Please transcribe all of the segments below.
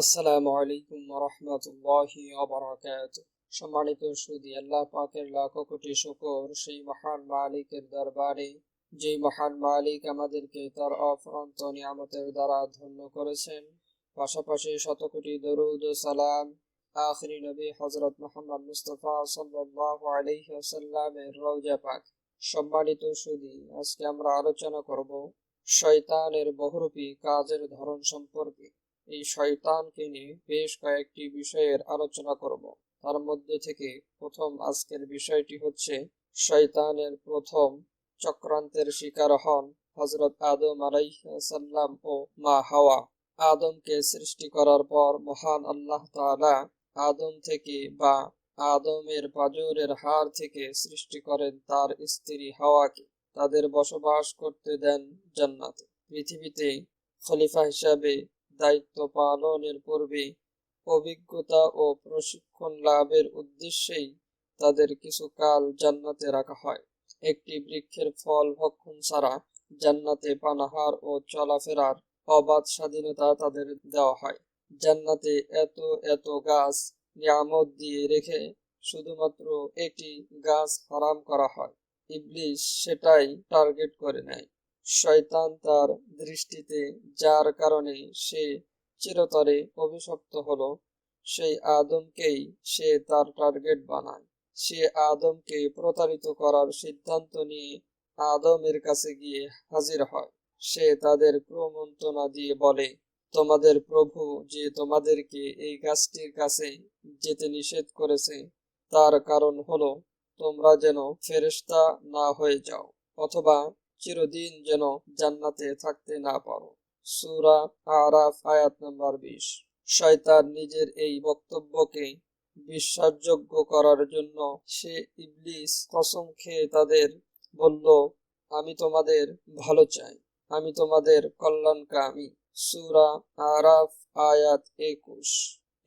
আসসালামু আলাইকুম রহমতুল্লাহি অবরাকাত সম্মানিত সুদী, আল্লাহ পাকের লাখো কোটি শুকর, সেই মহান মালিকের দরবারে যে মহান মালিক আমাদেরকে তার অফরন্ত নিয়ামতের দ্বারা ধন্য করেছেন। পাশাপাশি শত কোটি দরুদ ও সালাম আখরি নবী হজরত মোহাম্মদ মুস্তফা সাল্লাল্লাহু আলাইহি ওয়াসাল্লামের রওজা পাক। সম্মানিত সুদী, আজকে আমরা আলোচনা করব শয়তানের বহুরূপী কাজের ধরন সম্পর্কে। এই শয়তানকে নিয়ে বেশ কয়েকটি বিষয়ের আলোচনা করব। তার মধ্যে থেকে প্রথম আজকের বিষয়টি হচ্ছে শয়তানের প্রথম চক্রান্তের শিকার হন হজরত আদম আলাইসাল্লাম ও মা হাওয়া। আদমকে সৃষ্টি করার পর মহান আল্লাহ তাআলা আদম থেকে বা আদমের পাজরের হার থেকে সৃষ্টি করেন তার স্ত্রী হাওয়াকে। তাদের বসবাস করতে দেন জান্নাতে। পৃথিবীতে খলিফা হিসাবে দায়িত্ব পালনের পূর্বে অভিজ্ঞতা ও প্রশিক্ষণ লাভের উদ্দেশ্যেই তাদের কিছু কাল জান্নাতে রাখা হয়। একটি বৃক্ষের ফল ভক্ষণ ছাড়া জান্নাতে পানাহার ও চলাফেরার অবাধ স্বাধীনতা তাদের দেওয়া হয়। জান্নাতে এত এত গাছ নিয়ামত দিয়ে রেখে শুধুমাত্র একটি গাছ হারাম করা হয়। ইবলিশ সেটাই টার্গেট করে নেয়। শয়তান তার দৃষ্টিতে যার কারণে সে চিরতরে অভিশপ্ত হলো, সেই আদমকেই সে তার টার্গেট বানায়। সে আদমকে প্রতারিত করার সিদ্ধান্ত নিয়ে আদমের কাছে গিয়ে হাজির হয়। সে তাদের প্রমন্ত্রণা দিয়ে বলে, তোমাদের প্রভু যে তোমাদেরকে এই গাছটির কাছে যেতে নিষেধ করেছে, তার কারণ হলো তোমরা যেন ফেরেস্তা না হয়ে যাও, অথবা চিরদিন যেন জান্নাতে থাকতে না পারো। সুরা আরাফ, আয়াত নাম্বার বিশ। শয়তান নিজের এই বক্তব্যকে বিশ্বাসযোগ্য করার জন্য সে ইবলিস কসম খেয়ে তাদের বলল, আমি তোমাদের ভালো চাই। আমি তোমাদের কল্যাণকামী। সুরা আরাফ, আয়াত একুশ।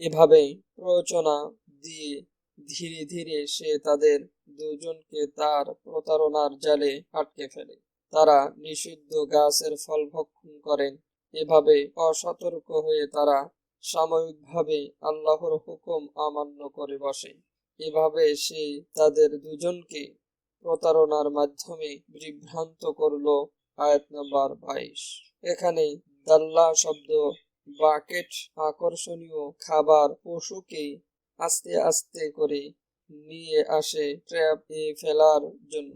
এভাবেই প্ররোচনা দিয়ে ধীরে ধীরে সে তাদের দুজনকে তার প্রতারণার জালে আটকে ফেলে। তারা নিষিদ্ধ গাছের ফল ভক্ষণ করেন। এভাবে অসতর্ক হয়ে তারা সাময়িকভাবে আল্লাহর হুকুম অমান্য করে বসে। এভাবে সে তাদের দুজনকে প্রতারণার মাধ্যমে বিভ্রান্ত করল। আয়াত নাম্বার বাইশ। এখানে দাল্লা শব্দ, বাকেট, আকর্ষণীয় খাবার, পশুকে আস্তে আস্তে করে নিয়ে আসে ট্র্যাপ ফেলার জন্য।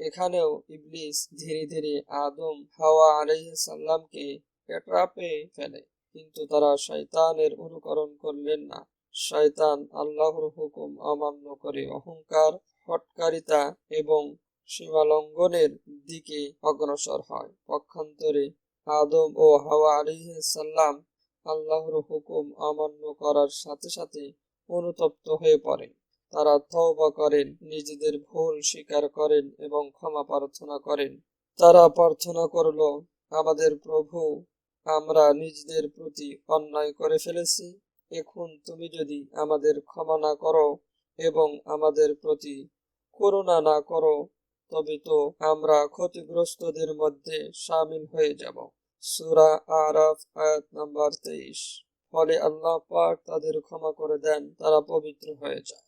এখানেও ইবলিস ধীরে ধীরে আদম, হাওয়া আলাইসাল্লামকে ট্র্যাপে ফেলে। কিন্তু তারা শয়তানের অনুকরণ করলেন না। শয়তান আল্লাহর হুকুম অমান্য করে অহংকার, হটকারিতা এবং সীমালঙ্ঘনের দিকে অগ্রসর হয়। পক্ষান্তরে আদম ও হাওয়া আলিহাল্লাম আল্লাহর হুকুম অমান্য করার সাথে সাথে অনুতপ্ত হয়ে পড়েন তারা তওবা করেন, নিজেদের ভুল স্বীকার করেন এবং ক্ষমা প্রার্থনা করেন। তারা প্রার্থনা করল, আমাদের প্রভু, আমরা নিজেদের প্রতি অন্যায় করে ফেলেছি। এখন তুমি যদি আমাদের ক্ষমা না করো এবং আমাদের প্রতি করুণা না করো, তবে তো আমরা ক্ষতিগ্রস্তদের মধ্যে সামিল হয়ে যাব। সুরা আরাফ, আয়াত নাম্বার তেইশ। ফলে আল্লাহ পাক তাদের ক্ষমা করে দেন, তারা পবিত্র হয়ে যায়।